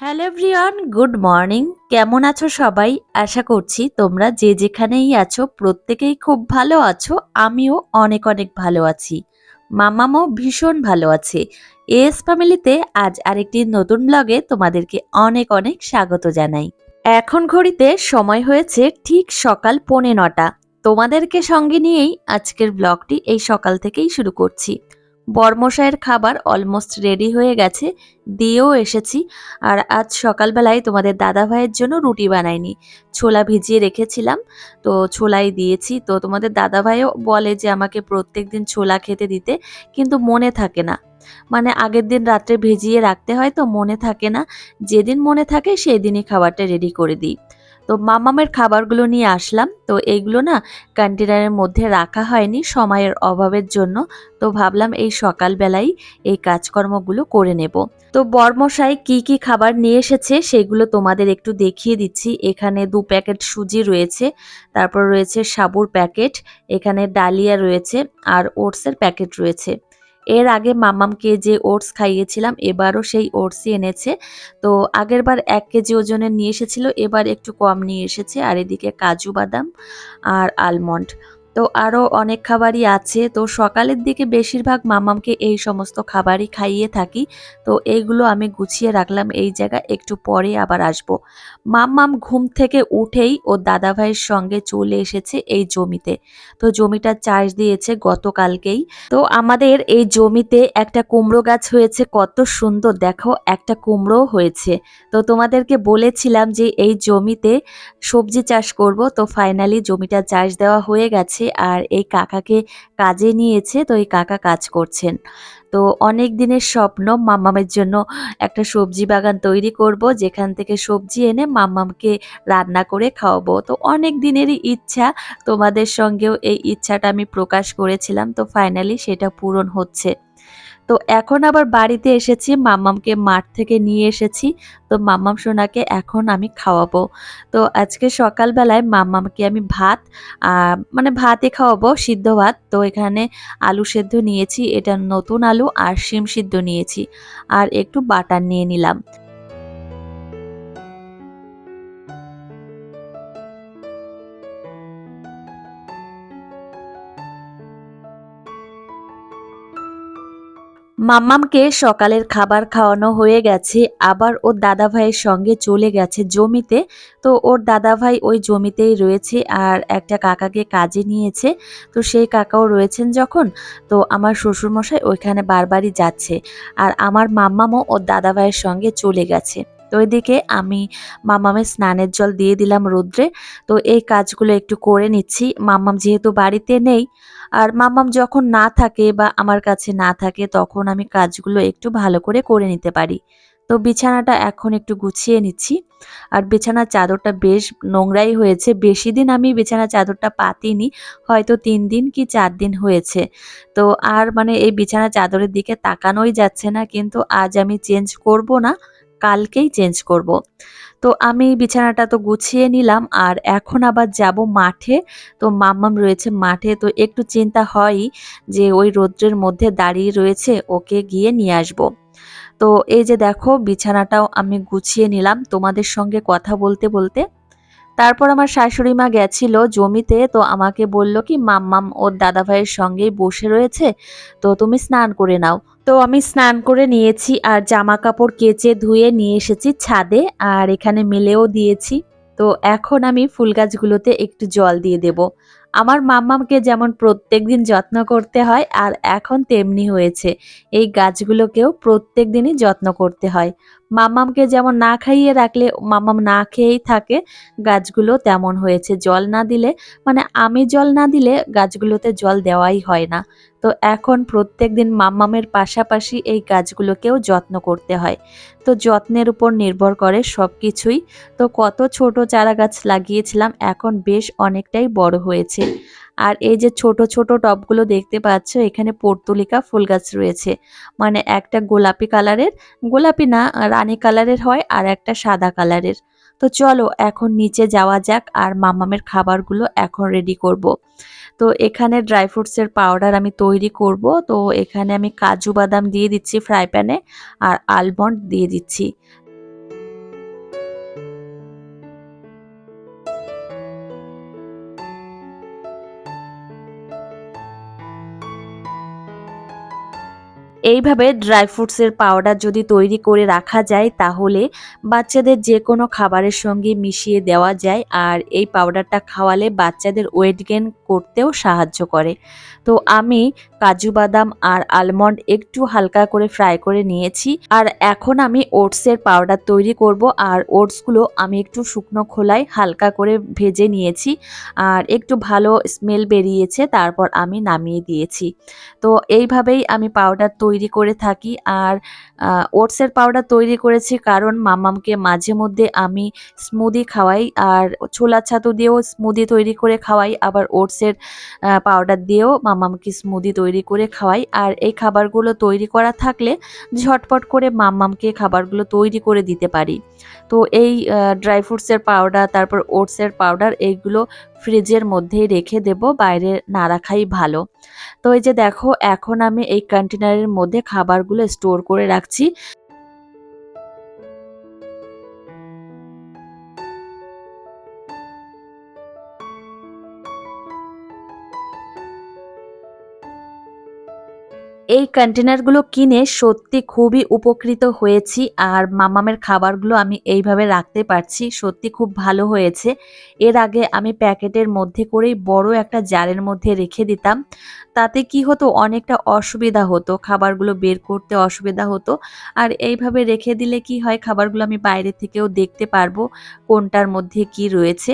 Hello everyone good morning কেমন আছো সবাই? আশা করছি তোমরা যে যেখানেই আছো, প্রত্যেকেই খুব ভালো আছো। আমিও অনেক অনেক ভালো আছি। মামামও ভীষণ ভালো আছে। এস ফ্যামিলিতে আজ আরেকটি নতুন ব্লগে তোমাদেরকে অনেক অনেক স্বাগত জানাই। এখন ঘড়িতে সময় হয়েছে ঠিক সকাল পৌনে নটা। তোমাদেরকে সঙ্গে নিয়েই আজকের ব্লগটি এই সকাল থেকেই শুরু করছি। বর্মশায়ের খাবার অলমোস্ট রেডি হয়ে গেছে, দিয়েও এসেছি, আর আজ সকালবেলায় তোমাদের দাদা ভাইয়ের জন্য রুটি বানাইনি। ছোলা ভিজিয়ে রেখেছিলাম, তো ছোলাই দিয়েছি। তো তোমাদের দাদা ভাইও বলে যে আমাকে প্রত্যেক দিন ছোলা খেতে দিতে, কিন্তু মনে থাকে না। মানে আগের দিন রাত্রে ভিজিয়ে রাখতে হয় তো মনে থাকে না, যেদিন মনে থাকে সেই দিনই খাবারটা রেডি করে দিই। তো মামামের খাবারগুলো নিয়ে আসলাম। তো এইগুলো না কন্টেনারের মধ্যে রাখা হয়নি সময়ের অভাবের জন্য। তো ভাবলাম এই সকালবেলাই এই কাজকর্মগুলো করে নেব। তো বর্মশাই কি কি খাবার নিয়ে এসেছে সেগুলো তোমাদের একটু দেখিয়ে দিচ্ছি। এখানে দু প্যাকেট সুজি রয়েছে, তারপর রয়েছে সাবুর প্যাকেট, এখানে ডালিয়া রয়েছে আর ওটসের প্যাকেট রয়েছে। এর আগে মামামকে যে ওটস খাইয়েছিলাম, এবারও সেই ওটসই এনেছে। তো আগের বার এক কেজি ওজনের নিয়ে এসেছিল, এবার একটু কম নিয়ে এসেছে। আর এদিকে কাজু বাদাম আর আলমন্ড তো আরও অনেক খাবারই আছে। তো সকালের দিকে বেশিরভাগ মামামকে এই সমস্ত খাবারই খাইয়ে থাকি। তো এইগুলো আমি গুছিয়ে রাখলাম এই জায়গা একটু পরে আবার আসব। মাম্মাম ঘুম থেকে উঠেই ও দাদাভাইয়ের সঙ্গে চলে এসেছে এই জমিতে। তো জমিটা চাষ দিয়েছে গতকালকেই। তো আমাদের এই জমিতে একটা কুমড়ো গাছ হয়েছে, কত সুন্দর। দেখো, একটা কুমড়ো হয়েছে। তো তোমাদেরকে বলেছিলাম যে এই জমিতে সবজি চাষ করব। তো ফাইনালি জমিটা চাষ দেওয়া হয়ে গেছে। আর এই কাকাকে কাজে নিয়েছে, তো এই কাকা কাজ করছেন। তো অনেক দিনের স্বপ্ন মাম্মামের জন্য একটা সবজি বাগান তৈরি করব, যেখান থেকে সবজি এনে মাম্মামকে রান্না করে খাওয়াবো। তো অনেক দিনেরই ইচ্ছা, তোমাদের সঙ্গেও এই ইচ্ছাটা আমি প্রকাশ করেছিলাম, তো ফাইনালি সেটা পূরণ হচ্ছে। তো এখন আবার বাড়িতে এসেছি, মাম্মামকে মাঠ থেকে নিয়ে এসেছি। তো মাম্মাম সোনাকে এখন আমি খাওয়াবো। তো আজকে সকালবেলায় মাম্মামকে আমি ভাত মানে ভাতে খাওয়াবো, সিদ্ধ ভাত। তো এখানে আলু সেদ্ধ নিয়েছি, এটা নতুন আলু আর শিম সিদ্ধ নিয়েছি। আর একটু বাটার নিয়ে নিলাম। মাম্মামকে সকালের খাবার খাওয়ানো হয়ে গেছে, আবার ওর দাদা ভাইয়ের সঙ্গে চলে গেছে জমিতে। তো ওর দাদা ভাই ওই জমিতেই রয়েছে আর একটা কাকাকে কাজে নিয়েছে। তো সেই কাকাও রয়েছেন যখন, তো আমার শ্বশুরমশাই ওইখানে বারবারই যাচ্ছে। আর আমার মাম্মামও ওর দাদা ভাইয়ের সঙ্গে চলে গেছে। তো এদিকে আমি মামামের স্নানের জল দিয়ে দিলাম রৌদ্রে। তো এই কাজগুলো একটু করে নিচ্ছি। মাম্মাম যেহেতু বাড়িতে নেই, আর মাম্মাম যখন না থাকে বা আমার কাছে না থাকে, তখন আমি কাজগুলো একটু ভালো করে করে নিতে পারি। তো বিছানাটা এখন একটু গুছিয়ে নিচ্ছি। আর বিছানার চাদরটা বেশ নোংরাই হয়েছে। বেশি দিন আমি বিছানার চাদরটা পাতিনি, হয়তো তিন দিন কি চার দিন হয়েছে। তো আর মানে এই বিছানার চাদরের দিকে তাকানোই যাচ্ছে না, কিন্তু আজ আমি চেঞ্জ করব না। কালকেই চেঞ্জ করব। তো আমি বিছানাটা তো গুছিয়ে নিলাম আর এখন আবার যাব মাঠে। তো মাম্মাম রয়েছে মাঠে, তো একটু চিন্তা হয় যে ওই রৌদ্রের মধ্যে দাঁড়িয়ে রয়েছে, ওকে গিয়ে নিয়ে আসব। তো এই যে দেখো, বিছানাটাও আমি গুছিয়ে নিলাম। তোমাদের সঙ্গে কথা বলতে বলতে তারপর আমার শাশুড়ি মা গেছিল জমিতে, তো আমাকে বলল কি, মাম্মাম, ওর দাদা ভাইয়ের সঙ্গেই বসে রয়েছে, তো তুমি স্নান করে নাও। তো আমি স্নান করে নিয়েছি আর জামা কাপড় কেচে ধুয়ে নিয়ে এসেছি ছাদে আর এখানে মেলেও দিয়েছি। তো এখন আমি ফুল গাছগুলোতে একটু জল দিয়ে দেব। আমার মাম্মামকে যেমন প্রত্যেক দিন যত্ন করতে হয় আর এখন তেমনি হয়েছে। এই গাছগুলোকেও প্রত্যেক দিনই যত্ন করতে হয়। মাম্মামকে যেমন না খাইয়ে রাখলে মাম্মাম না খেয়েই থাকে, গাছগুলো তেমন হয়েছে। জল না দিলে মানে আমি জল না দিলে গাছগুলোতে জল দেওয়াই হয় না। তো এখন প্রত্যেক দিন মাম্মামের পাশাপাশি এই গাছগুলোকেও যত্ন করতে হয়। তো যত্নের উপর নির্ভর করে সব কিছুই তো কত ছোট চারা গাছ লাগিয়েছিলাম, এখন বেশ অনেকটাই বড় হয়েছে। আর এই যে ছোট ছোট টবগুলো দেখতে পাচ্ছ, এখানে পর্তুলিকা ফুল গাছ রয়েছে। মানে একটা গোলাপি কালারের, গোলাপি না, রানী কালারের হয় আর একটা সাদা কালারের। তো চলো এখন নিচে যাওয়া যাক আর মামামের খাবারগুলো এখন রেডি করব। তো এখানে ড্রাই ফ্রুটসের পাউডার আমি তৈরি করব। তো এখানে আমি কাজু বাদাম দিয়ে দিচ্ছি ফ্রাই প্যানে আর আলমন্ড দিয়ে দিচ্ছি। এইভাবে ড্রাই ফ্রুটসের পাউডার যদি তৈরি করে রাখা যায় তাহলে বাচ্চাদের যে কোনো খাবারের সঙ্গে মিশিয়ে দেওয়া যায়। আর এই পাউডারটা খাওয়ালে বাচ্চাদের ওয়েট গেন করতেও সাহায্য করে। তো আমি কাজু বাদাম আর আলমন্ড একটু হালকা করে ফ্রাই করে নিয়েছি। আর এখন আমি ওটসের পাউডার তৈরি করব। আর ওটসগুলো আমি একটু শুকনো খোলায় হালকা করে ভেজে নিয়েছি। আর একটু ভালো স্মেল বেরিয়েছে, তারপর আমি নামিয়ে দিয়েছি। তো এইভাবেই আমি পাউডার তৈরি করে থাকি। আর ওটসের পাউডার তৈরি করেছি কারণ মামামকে মাঝে মধ্যে আমি স্মুদি খাওয়াই। আর ছোলা ছাতু দিয়েও স্মুদি তৈরি করে খাওয়াই। আবার ওটসের পাউডার দিয়েও মামামকে স্মুদি তৈরি করে খাওয়াই। আর এই খাবারগুলো তৈরি করা থাকলে ঝটপট করে মাম্মামকে খাবারগুলো তৈরি করে দিতে পারি। তো এই ড্রাই ফ্রুটসের পাউডার তারপর ওটসের পাউডার এইগুলো ফ্রিজের মধ্যেই রেখে দেব, বাইরে না রাখাই ভালো। তো এই যে দেখো, এখন আমি এই কন্টেনারের মধ্যে খাবারগুলো স্টোর করে রাখছি। এই কন্টেনারগুলো কিনে সত্যি খুবই উপকৃত হয়েছি আর মামামের খাবারগুলো আমি এইভাবে রাখতে পারছি, সত্যি খুব ভালো হয়েছে। এর আগে আমি প্যাকেটের মধ্যে করেই বড় একটা জারের মধ্যে রেখে দিতাম, তাতে কি হতো, অনেকটা অসুবিধা হতো, খাবারগুলো বের করতে অসুবিধা হতো। আর এইভাবে রেখে দিলে কি হয়, খাবারগুলো আমি বাইরে থেকেও দেখতে পারব কোনটার মধ্যে কি রয়েছে।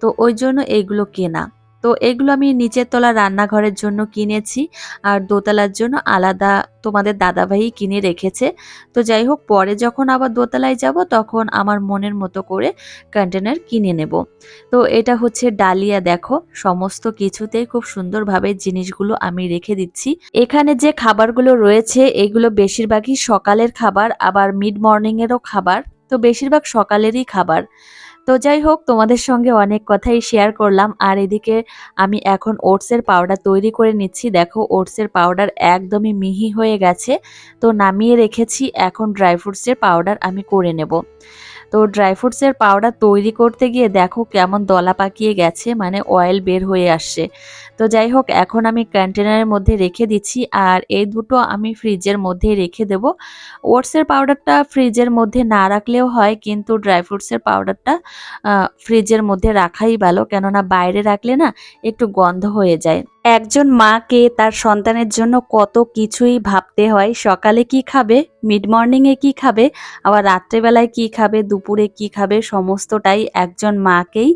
তো ওই জন্য এইগুলো কেনা। তো এগুলো আমি নিচের তলা রান্নাঘরের জন্য কিনেছি আর দোতলার জন্য আলাদা তোমাদের দাদাভাই কিনে রেখেছে। তো যাই হোক, পরে যখন আবার দোতলায় যাব, তখন আমার মনের মতো করে কন্টেনার কিনে নেব। তো এটা হচ্ছে ডালিয়া, দেখো, সমস্ত কিছুতেই খুব সুন্দরভাবে জিনিসগুলো আমি রেখে দিচ্ছি। এখানে যে খাবারগুলো রয়েছে, এগুলো বেশিরভাগই সকালের খাবার, আবার মিড মর্নিংয়েরও খাবার। তো বেশিরভাগ সকালেরই খাবার। তো যাই হোক, তোমাদের সঙ্গে অনেক কথাই শেয়ার করলাম। আর এদিকে আমি এখন ওটসের পাউডার তৈরি করে নিচ্ছি। দেখো, ওটসের পাউডার একদমই মিহি হয়ে গেছে। তো নামিয়ে রেখেছি। এখন ড্রাই ফ্রুটসের পাউডার আমি করে নেব। তো ড্রাই ফ্রুটসের পাউডার তৈরি করতে গিয়ে দেখো কেমন দলা পাকিয়ে গেছে মানে অয়েল বের হয়ে আসছে। তো যাই হোক, এখন আমি কন্টেনারের মধ্যে রেখে দিচ্ছি আর এই দুটো আমি ফ্রিজের মধ্যে রেখে দেব। ওটসের পাউডারটা ফ্রিজের মধ্যে না রাখলেও হয়, কিন্তু ড্রাই ফ্রুটসের পাউডারটা ফ্রিজের মধ্যে রাখাই ভালো। কেননা বাইরে রাখলে না একটু গন্ধ হয়ে যায়। একজন মাকে তার সন্তানের জন্য কত কিছুই ভাবতে হয়। সকালে কি খাবে? মিড মর্নিংয়ে কি খাবে? আবার রাত্রেবেলায় কি খাবে? দুপুরে কি খাবে? সমস্তটাই একজন মাকেই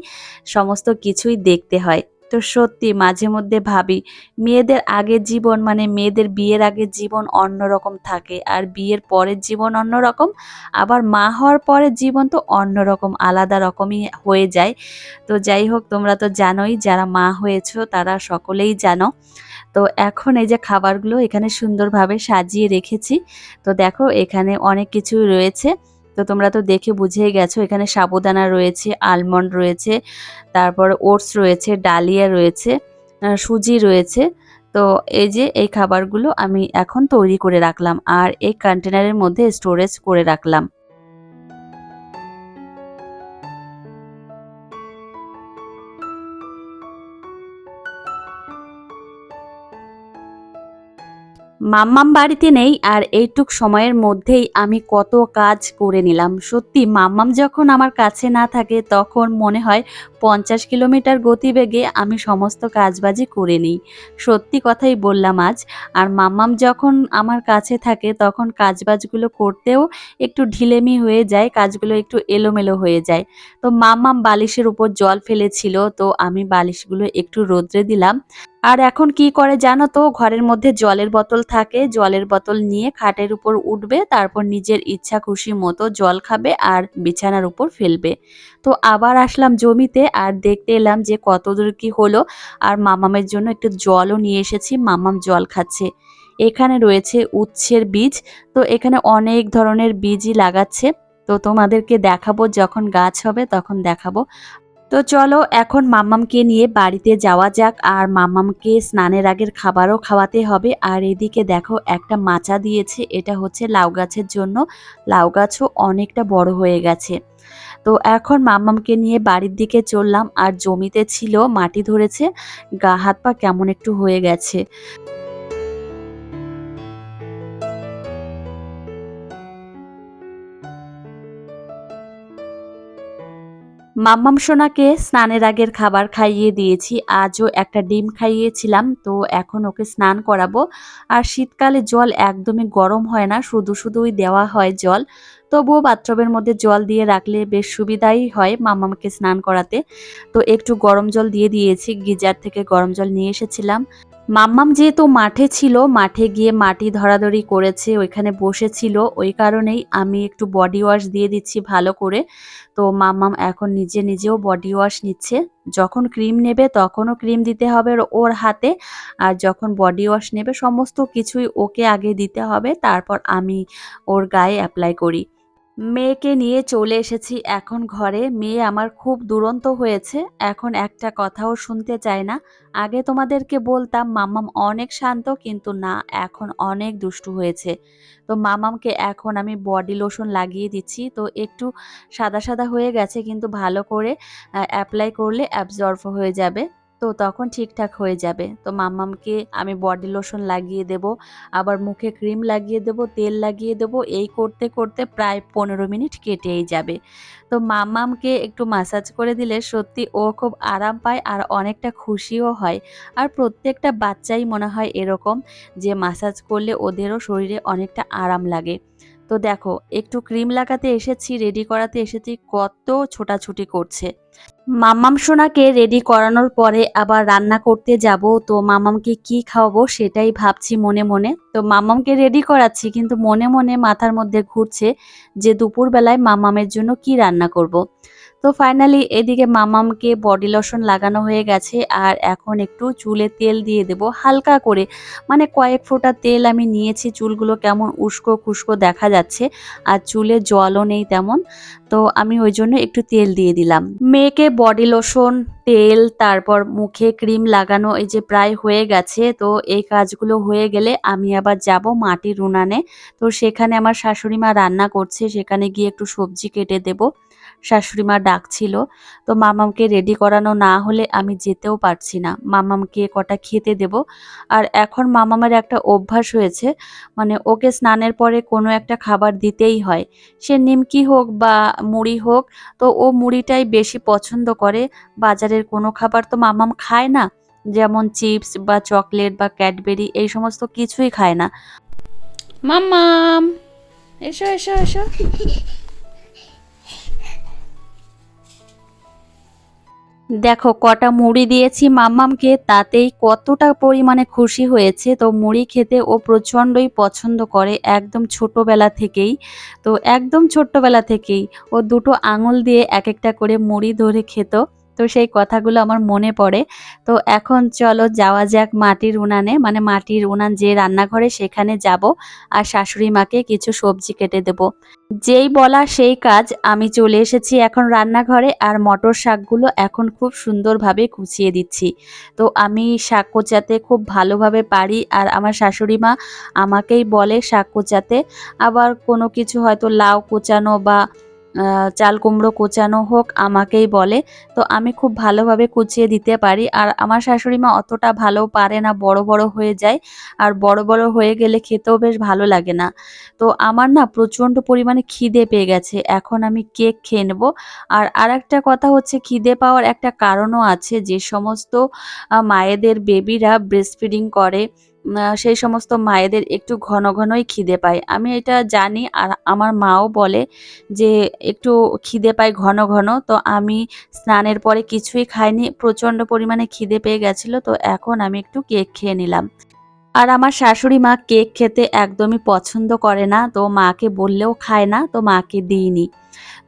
সমস্ত কিছুই দেখতে হয়। তো সত্যি মাঝে মধ্যে ভাবি, মেয়েদের আগের জীবন মানে মেয়েদের বিয়ের আগের জীবন অন্যরকম থাকে। আর বিয়ের পরের জীবন অন্যরকম, আবার মা হওয়ার পরের জীবন তো অন্যরকম, আলাদা রকমই হয়ে যায়। তো যাই হোক, তোমরা তো জানোই, যারা মা হয়েছো তারা সকলেই জানো। তো এখন এই যে খাবারগুলো এখানে সুন্দরভাবে সাজিয়ে রেখেছি। তো দেখো, এখানে অনেক কিছু রয়েছে। তো তোমরা তো দেখে বুঝেই গেছো, এখানে সাবুদানা রয়েছে আলমন্ড রয়েছে, তারপর ওটস রয়েছে, ডালিয়া রয়েছে সুজি রয়েছে। তো এই যে এই খাবারগুলো আমি এখন তৈরি করে রাখলাম আর এই কন্টেনারের মধ্যে স্টোরেজ করে রাখলাম। মাম্মাম বাড়িতে নেই আর এইটুক সময়ের মধ্যেই আমি কত কাজ করে নিলাম। সত্যি, মাম্মাম যখন আমার কাছে না থাকে, তখন মনে হয় পঞ্চাশ কিলোমিটার গতিবেগে আমি সমস্ত কাজবাজি করে নিই। সত্যি কথাই বললাম আজ। আর মাম্মাম যখন আমার কাছে থাকে, তখন কাজবাজগুলো করতেও একটু ঢিলেমি হয়ে যায়, কাজগুলো একটু এলোমেলো হয়ে যায়। তো মাম্মাম বালিশের উপর জল ফেলেছিল, তো আমি বালিশগুলো একটু রোদ্রে দিলাম। আর এখন কি করে জানো তো? ঘরের মধ্যে জলের বোতল থাকে, জলের বোতল নিয়ে খাটের উপর উঠবে, তারপর নিজের ইচ্ছা খুশি মতো জল খাবে আর বিছানার উপর ফেলবে। তো আবার আসলাম জমিতে আর দেখতে এলাম যে কত দূর কি হলো আর মামামের জন্য একটু জলও নিয়ে এসেছি, মামাম জল খাচ্ছে। এখানে রয়েছে উচ্ছের বীজ, তো এখানে অনেক ধরনের বীজই লাগাচ্ছে। তো তোমাদেরকে দেখাবো যখন গাছ হবে তখন দেখাবো। তো চলো এখন মাম্মামকে নিয়ে বাড়িতে যাওয়া যাক আর মাম্মামকে স্নানের আগের খাবারও খাওয়াতে হবে। আর এদিকে দেখো একটা মাচা দিয়েছে, এটা হচ্ছে লাউ গাছের জন্য। লাউ গাছও অনেকটা বড় হয়ে গেছে। তো এখন মাম্মামকে নিয়ে বাড়ির দিকে চললাম আর জমিতে ছিল, মাটি ধরেছে, গা হাত পা কেমন একটু হয়ে গেছে। মাম্মাম সোনাকে স্নানের আগের খাবার খাইয়ে দিয়েছি, আজও একটা ডিম খাইয়েছিলাম, তো এখন ওকে স্নান করাবো। আর শীতকালে জল একদমই গরম হয় না, শুধু শুধুই দেওয়া হয় জল। তবুও বাথরুমের মধ্যে জল দিয়ে রাখলে বেশ সুবিধাই হয় মাম্মামকে স্নান করাতে। তো একটু গরম জল দিয়ে দিয়েছি, গিজার থেকে গরম জল নিয়ে এসেছিলাম। মাম্মাম যেহেতু মাঠে ছিল, মাঠে গিয়ে মাটি ধরাধরি করেছে, ওইখানে বসেছিল, ওই কারণেই আমি একটু বডি ওয়াশ দিয়ে দিচ্ছি ভালো করে। তো মাম্মাম এখন নিজে নিজেও বডি ওয়াশ নিচ্ছে। যখন ক্রিম নেবে তখনও ক্রিম দিতে হবে ওর হাতে, আর যখন বডি ওয়াশ নেবে সমস্ত কিছুই ওকে আগে দিতে হবে, তারপর আমি ওর গায়ে অ্যাপ্লাই করি। মেয়েকে নিয়ে চলে এসেছি এখন ঘরে। মেয়ে আমার খুব দুরন্ত হয়েছে। এখন একটা কথাও শুনতে চায় না। আগে তোমাদেরকে বলতাম মামাম অনেক শান্ত, কিন্তু না, এখন অনেক দুষ্টু হয়েছে। তো মামামকে এখন আমি বডি লোশন লাগিয়ে দিচ্ছি। তো একটু সাদা সাদা হয়ে গেছে, কিন্তু ভালো করে অ্যাপ্লাই করলে অ্যাবজর্ভ হয়ে যাবে। তো তখন ঠিকঠাক হয়ে যাবে। তো মাম্মামকে আমি বডি লোশন লাগিয়ে দেব, আবার মুখে ক্রিম লাগিয়ে দেব, তেল লাগিয়ে দেব, এই করতে করতে প্রায় পনেরো মিনিট কেটেই যাবে। তো মাম্মামকে একটু মাসাজ করে দিলে সত্যি ও খুব আরাম পায় আর অনেকটা খুশিও হয়। আর প্রত্যেকটা বাচ্চাই মনে হয় এরকম যে মাসাজ করলে ওদেরও শরীরে অনেকটা আরাম লাগে। তো দেখো, একটু ক্রিম লাগাতে এসেছি রেডি করাতে এসেছি, কত ছোটাছুটি করছে মাম্মাম সোনাকে রেডি করানোর পরে আবার রান্না করতে যাব, তো মামামকে কি খাওয়াবো সেটাই ভাবছি মনে মনে তো মামামকে রেডি করাচ্ছি, কিন্তু মনে মনে মাথার মধ্যে ঘুরছে যে দুপুরবেলায় মামামের জন্য কি রান্না করব। তো ফাইনালি এদিকে মামামকে বডি লোশন লাগানো হয়ে গেছে আর এখন একটু চুলে তেল দিয়ে দেব হালকা করে। মানে কয়েক ফোঁটা তেল আমি নিয়েছি, চুলগুলো কেমন উস্কো খুস্কো দেখা যাচ্ছে আর চুলে জলও নেই তেমন। তো আমি ওই জন্য একটু তেল দিয়ে দিলাম। মেয়েকে বডি লোশন তেল, তারপর মুখে ক্রিম লাগানো এই যে প্রায় হয়ে গেছে, তো এই কাজগুলো হয়ে গেলে আমি আবার যাব মাটির উনানে। তো সেখানে আমার শাশুড়ি মা রান্না করছে, সেখানে গিয়ে একটু সবজি কেটে দেবো। শাশুড়ি মা ডাকছিল, তো মামামকে রেডি করানো না হলে আমি যেতেও পারছি না। মামামকে কটা খেতে দেব? আর এখন মামামের একটা অভ্যাস হয়েছে মানে ওকে স্নানের পরে কোনো একটা খাবার দিতেই হয়। সে নিমকি হোক বা মুড়ি হোক, তো ও মুড়িটাই বেশি পছন্দ করে। বাজারের কোনো খাবার তো মামাম খায় না, যেমন চিপস বা চকলেট বা ক্যাডবেরি, এই সমস্ত কিছুই খায় না। মাম্মাম এসো এসো এসো। দেখো, কটা মুড়ি দিয়েছি মাম্মামকে, তাতেই কতটা পরিমাণে খুশি হয়েছে। তো মুড়ি খেতে ও প্রচণ্ডই পছন্দ করে, একদম ছোটোবেলা থেকেই। তো একদম ছোট্টবেলা থেকেই ও দুটো আঙুল দিয়ে এক একটা করে মুড়ি ধরে খেত। তো সেই কথাগুলো আমার মনে পড়ে। তো এখন চলো যাওয়া যাক মাটির উনানে। মানে মাটির উনান যে রান্নাঘরে সেখানে যাব আর শাশুড়ি মাকে কিছু সবজি কেটে দেব। যেই বলা সেই কাজ, আমি চলে এসেছি এখন রান্নাঘরে আর মটর শাকগুলো এখন খুব সুন্দরভাবে কুচিয়ে দিচ্ছি। তো আমি শাক কোচাতে খুব ভালোভাবে পারি আর আমার শাশুড়ি মা আমাকেই বলে শাক কোচাতে। আবার কোনো কিছু হয়তো লাউ কোচানো বা চাল কুমড়ো কুচানো হোক, আমাকেই বলে। তো আমি খুব ভালোভাবে কুচিয়ে দিতে পারি। আর আমার শাশুড়ি মা অতটা ভালো পারে না, বড় বড় হয়ে যায়। আর বড় বড় হয়ে গেলে খেতেও বেশ ভালো লাগে না। তো আমার না প্রচণ্ড পরিমাণে খিদে পেয়ে গেছে। এখন আমি কেক খেয়ে নেব। আর আর একটা কথা হচ্ছে, খিদে পাওয়ার একটা কারণও আছে। যে সমস্ত মায়েদের বেবিরা ব্রেস্ট ফিডিং করে। সেই সমস্ত মায়েদের একটু ঘন ঘনই খিদে পায়। আমি এটা জানি আর আমার মাও বলে যে একটু খিদে পায় ঘন ঘন। তো আমি স্নানের পরে কিছুই খাইনি, প্রচণ্ড পরিমাণে খিদে পেয়ে গেছিল। তো এখন আমি একটু কেক খেয়ে নিলাম। আর আমার শাশুড়ি মা কেক খেতে একদমই পছন্দ করে না, তো মাকে বললেও খায় না, তো মাকে দিইনি।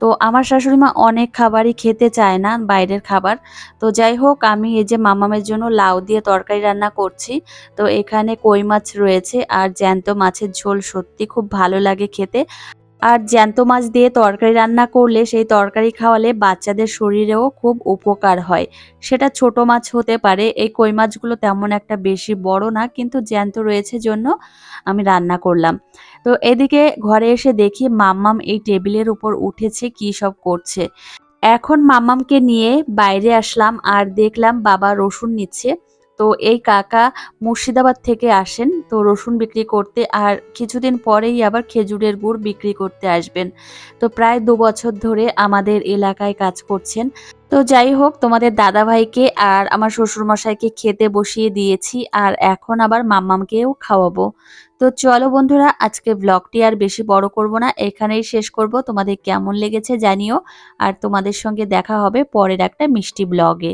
তো আমার শাশুড়ি মা অনেক খাবারই খেতে চায় না, বাইরের খাবার। তো যাই হোক, আমি এই যে মামামের জন্য লাউ দিয়ে তরকারি রান্না করছি, তো এখানে কই মাছ রয়েছে আর জ্যান্ত মাছের ঝোল সত্যি খুব ভালো লাগে খেতে। আর জ্যান্ত মাছ দিয়ে তরকারি রান্না করলে সেই তরকারি খাওয়ালে বাচ্চাদের শরীরেও খুব উপকার হয়। সেটা ছোট মাছ হতে পারে, এই কই মাছগুলো তেমন একটা বেশি বড় না, কিন্তু জ্যান্ত রয়েছে জন্য আমি রান্না করলাম। তো এদিকে ঘরে এসে দেখি মাম্মাম এই টেবিলের উপর উঠেছে, কি সব করছে। এখন মাম্মামকে নিয়ে বাইরে আসলাম আর দেখলাম বাবা রসুন নিচ্ছে। তো এই কাকা মুর্শিদাবাদ থেকে আসেন, তো রসুন বিক্রি করতে আর কিছুদিন পরেই আবার খেজুরের গুড় বিক্রি করতে আসবেন। তো প্রায় দু বছর ধরে আমাদের এলাকায় কাজ করছেন। তো যাই হোক, তোমাদের দাদাভাইকে আর আমার শ্বশুরমশাইকে খেতে বসিয়ে দিয়েছি আর এখন আবার মাম্মামকেও খাওয়াবো। তো চলো বন্ধুরা, আজকে ব্লগটি আর বেশি বড় করব না, এখানেই শেষ করব। তোমাদের কেমন লেগেছে জানিও, আর তোমাদের সঙ্গে দেখা হবে পরের একটা মিষ্টি ব্লগে।